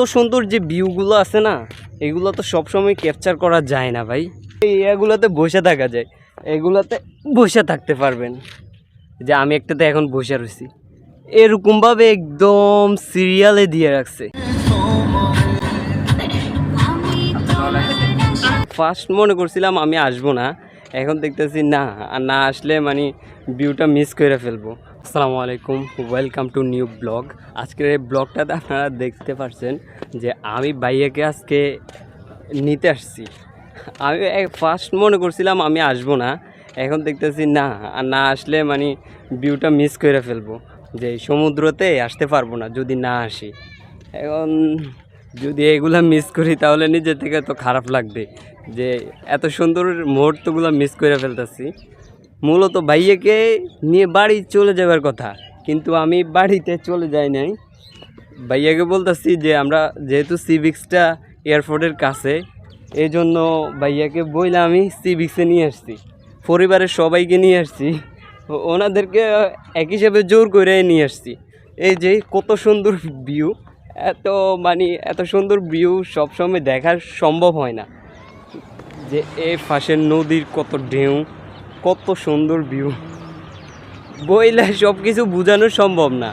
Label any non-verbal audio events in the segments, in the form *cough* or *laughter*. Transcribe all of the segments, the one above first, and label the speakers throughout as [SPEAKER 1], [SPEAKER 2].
[SPEAKER 1] এত সুন্দর যে ভিউগুলো আছে না, এগুলো তো সবসময় ক্যাপচার করা যায় না ভাই। এই এগুলোতে বসে থাকা যায়। এগুলোতে বসে থাকতে পারবেন। যে আমি একটাতে এখন বসে রয়েছি। এরকমভাবে একদম সিরিয়ালে দিয়ে রাখছে। ফার্স্ট মনে করছিলাম আমি আসব না। এখন দেখতেছি না, আর না আসলে মানে ভিউটা মিস করে ফেলব। আসসালামু আলাইকুম ওয়েলকাম টু নিউ ব্লগ আজকের এই ব্লগটাতে আপনারা দেখতে পাচ্ছেন যে আমি বাইয়াকে আজকে নিতে আসছি। আমি ফার্স্ট মনে করছিলাম আমি আসব না, এখন দেখতেছি না, আর না আসলে মানে ভিউটা মিস করে ফেলব, যে সমুদ্রতে আসতে পারব না, যদি না আসি। এখন যদি এগুলা মিস করি, তাহলে নিজের থেকে তো খারাপ লাগবে, যে এত সুন্দর মুহূর্তগুলো মিস করে ফেলতেছি। মূলত ভাইয়াকে নিয়ে বাড়ি চলে যাবার কথা, কিন্তু আমি বাড়িতে চলে যাই নাই। ভাইয়াকে বলতেছি যে আমরা যেহেতু সিভিক্সটা এয়ারপোর্টের কাছে এই জন্য ভাইয়াকে বইলে আমি সিভিক্সে নিয়ে আসছি। পরিবারের সবাইকে নিয়ে আসছি। ওনাদেরকে এক হিসাবে জোর করে নিয়ে আসছি। এই যে কত সুন্দর ভিউ এত মানে এত সুন্দর ভিউ সবসময় দেখার সম্ভব হয় না। যে এই পাশের নদীর কত ঢেউ কত সুন্দর ভিউ বইলে সব কিছু বোঝানো সম্ভব না।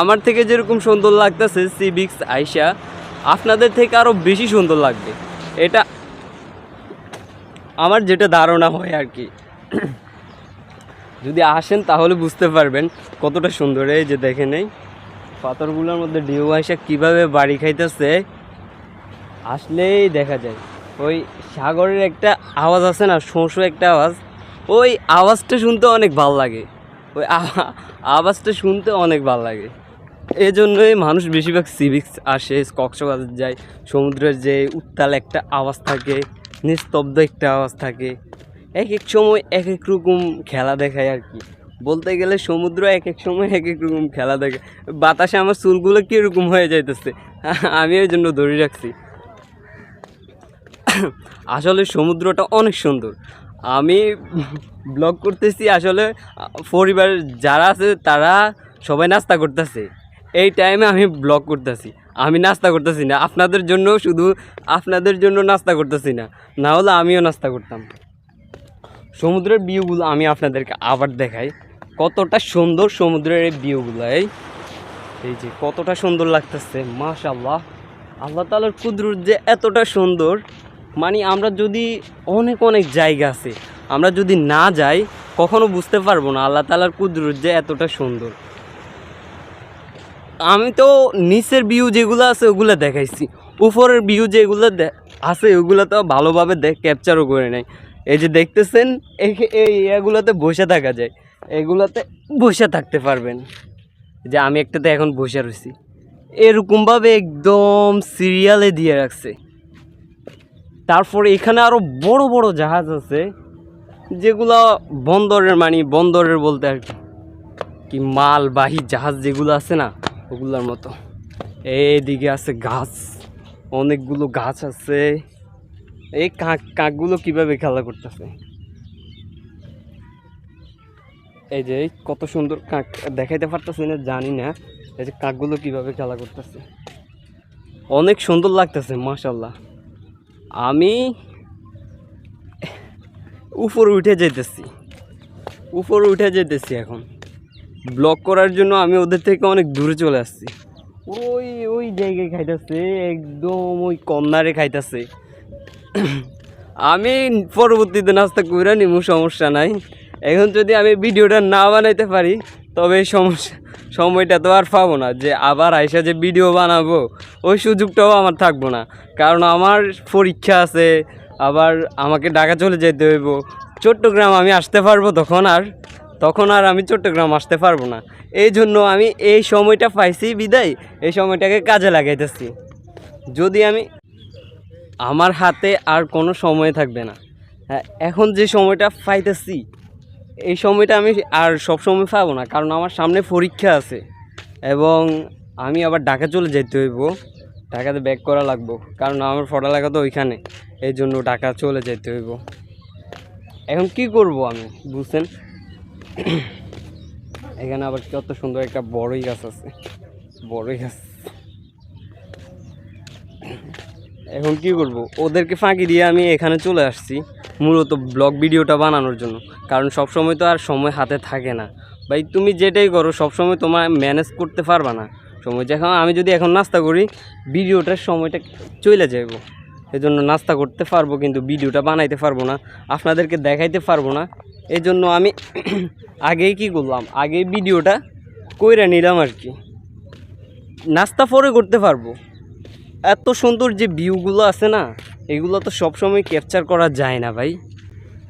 [SPEAKER 1] আমার থেকে যেরকম সুন্দর লাগতেছে সিভিক্স আইসা, আপনাদের থেকে আরও বেশি সুন্দর লাগবে। এটা আমার যেটা ধারণা হয় আর কি। যদি আসেন তাহলে বুঝতে পারবেন কতটা সুন্দর। এই যে দেখে নেই পাথরগুলোর মধ্যে ঢেউ আইসা কীভাবে বাড়ি খাইতেছে। আসলেই দেখা যায়। ওই সাগরের একটা আওয়াজ আছে না শোঁ একটা আওয়াজ। ওই আওয়াজটা শুনতে অনেক ভালো লাগে। ওই আওয়াজটা শুনতে অনেক ভালো লাগে। এই জন্যই মানুষ বেশিরভাগ সিভিক্স আসে, কক্সবাজার যায়, সমুদ্রের যে উত্তাল একটা আওয়াজ থাকে, নিস্তব্ধ একটা আওয়াজ থাকে। এক এক সময় এক এক রকম খেলা দেখায় আর কি। বলতে গেলে সমুদ্র এক এক সময় এক এক রকম খেলা দেখে। বাতাসে আমার চুলগুলো কীরকম হয়ে যাইতেছে, আমি ওই জন্য ধরে রাখছি। আসলে সমুদ্রটা অনেক সুন্দর। আমি ব্লগ করতেছি আসলে, পরিবার যারা আছে তারা সবাই নাস্তা করতেছে। এই টাইমে আমি ব্লগ করতেছি। আমি নাস্তা করতেছি না। আপনাদের জন্য শুধু আপনাদের জন্য নাস্তা করতেছি না। না হলে আমিও নাস্তা করতাম। সমুদ্রের ভিউগুলো আমি আপনাদেরকে আবার দেখাই। কতটা সুন্দর সমুদ্রের এই এই। এই যে কতটা সুন্দর লাগতেছে মাশাল্লাহ আল্লাহ তালার কুদরত যে এতটা সুন্দর। মানে আমরা যদি অনেক অনেক জায়গা আছে, আমরা যদি না যাই, কখনো বুঝতে পারব না আল্লাহ তালার কুদরত যে এতটা সুন্দর। আমি তো নিচের ভিউ যেগুলো আছে ওগুলো দেখাইছি, উপরের ভিউ যেগুলো আছে ওগুলো তো ভালোভাবে ক্যাপচারও করে নেয়। এই যে দেখতেছেন, এই এগুলোতে বসে থাকা যায়, এগুলোতে বসে থাকতে পারবেন। যে আমি একটাতে এখন বসে রয়েছি। এরকমভাবে একদম সিরিয়ালে দিয়ে রাখছে। তারপরে এখানে আরও বড় বড় জাহাজ আছে, যেগুলো বন্দরের মানে বন্দরের বলতে আর কি। কি মালবাহী জাহাজ যেগুলো আছে না, ওগুলোর মতো। এইদিকে আছে গাছ, অনেকগুলো গাছ আছে। এই কাক, কাকগুলো কীভাবে খেলা করতেছে? এই যে কত সুন্দর কাক, দেখাইতে পারতেছি না, জানি না। এই যে কাকগুলো কীভাবে খেলা করতেছে? অনেক সুন্দর লাগতেছে মাশাল্লাহ আমি উপর উঠে যেতেছি। উপর উঠে যেতেছি এখন। ব্লক করার জন্য আমি ওদের থেকে অনেক দূরে চলে আসছি। ওই ওই জায়গায় খাইতেছে, একদম ওই কর্নারে খাইতেছে। আমি পরবর্তীতে নাস্তা করে নিমু, সমস্যা নাই। এখন যদি আমি ভিডিওটা না বানাইতে পারি, তবে সমস্যা সময়টা তো আর পাবো না। যে আবার আইসা যে ভিডিও বানাবো, ওই সুযোগটাও আমার থাকব না। কারণ আমার পরীক্ষা আছে, আবার আমাকে ঢাকা চলে যেতে হইব। চট্টগ্রাম আমি আসতে পারব তখন আর তখন আর আমি চট্টগ্রাম আসতে পারব না। এই জন্য আমি এই সময়টা পাইছি বিদায়, এই সময়টাকে কাজে লাগাইতেছি। যদি আমি, আমার হাতে আর কোনো সময় থাকবে না। হ্যাঁ এখন যে সময়টা পাইতেছি এই সময়টা আমি আর সব সময় পাবো না, কারণ আমার সামনে পরীক্ষা আছে এবং আমি আবার ঢাকা চলে যেতে হইব, ঢাকাতে ব্যাক করা লাগবো, কারণ আমার পড়ালেখা তো ওইখানে, এই জন্য ঢাকা চলে যেতে হইব। এখন কি করব আমি, বুঝছেন? এখানে আবার কত সুন্দর একটা বড়ই গাছ আছে, বড়ই গাছ। এখন কি করব, ওদেরকে ফাঁকি দিয়ে আমি এখানে চলে আসছি। মূলত ব্লগ ভিডিওটা বানানোর জন্য। কারণ সব সময় তো আর সময় হাতে থাকে না। ভাই, তুমি যেটাই করো সব সময় তোমার ম্যানেজ করতে পারবা না। সময় যখন আমি যদি এখন নাস্তা করি, ভিডিওটার সময়টা চলে যাইব। এজন্য নাস্তা করতে পারব, কিন্তু ভিডিওটা বানাইতে পারব না, আপনাদেরকে দেখাইতে পারব না। এই জন্য আমি *clears throat* আগেই কি করলাম, আগেই ভিডিওটা কইরা নিলাম আর কি। নাস্তা পরে করতে পারব। এত সুন্দর যে ভিউগুলো আছে না, এগুলো তো সবসময় ক্যাপচার করা যায় না ভাই।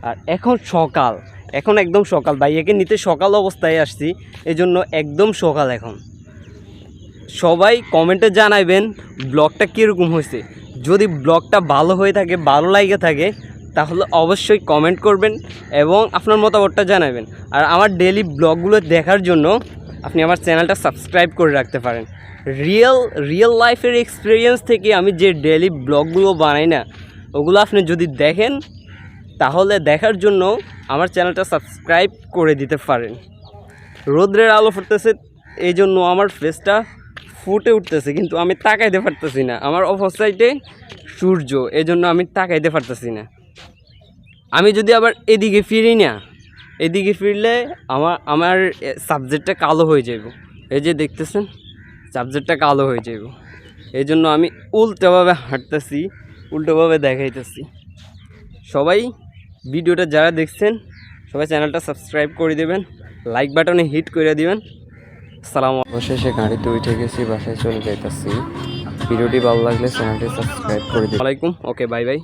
[SPEAKER 1] আর এখন সকাল, এখন একদম সকাল। ভাইয়াকে নিতে সকাল অবস্থায় আসছি, এজন্য একদম সকাল এখন। সবাই কমেন্টে জানাইবেন, ব্লগটা কীরকম হয়েছে। যদি ব্লগটা ভালো হয়ে থাকে, ভালো লাগে থাকে, তাহলে অবশ্যই কমেন্ট করবেন এবং আপনার মতামতটা জানাবেন। আর আমার ডেলি ব্লগগুলো দেখার জন্য আপনি আমার চ্যানেলটা সাবস্ক্রাইব করে রাখতে পারেন। রিয়েল রিয়েল লাইফের এক্সপিরিয়েন্স থেকে আমি যে ডেলি ব্লগগুলো বানাই না, ওগুলো আপনি যদি দেখেন, তাহলে দেখার জন্য আমার চ্যানেলটা সাবস্ক্রাইব করে দিতে পারেন। রোদ্রের আলো ফুটতেছে এই জন্য আমার ফেসটা ফুটে উঠতেছে, কিন্তু আমি তাকাইতে পারতেছি না। আমার অপোসাইডে সূর্য এই জন্য আমি তাকাইতে পারতেছি না। আমি যদি আবার এদিকে ফিরি না এদিকে ফিরলে আমার আমার সাবজেক্টটা কালো হয়ে যাব এই যে দেখতেছেন সাবজেক্টটা কালো হয়ে যাব এই জন্য আমি উল্টোভাবে হাঁটতেছি উল্টোভাবে দেখাইতেছি। সবাই ভিডিওটা যারা দেখছেন সবাই চ্যানেলটা সাবস্ক্রাইব করে দেবেন লাইক বাটনে হিট করে দিবেন। সালাম অবশেষে গাড়িতে উঠে গেছি বাসায় চলে যাইতেছি। ভিডিওটি ভালো লাগলে চ্যানেলটি সাবস্ক্রাইব করে দিন ওয়ালাইকুম ওকে বাই বাই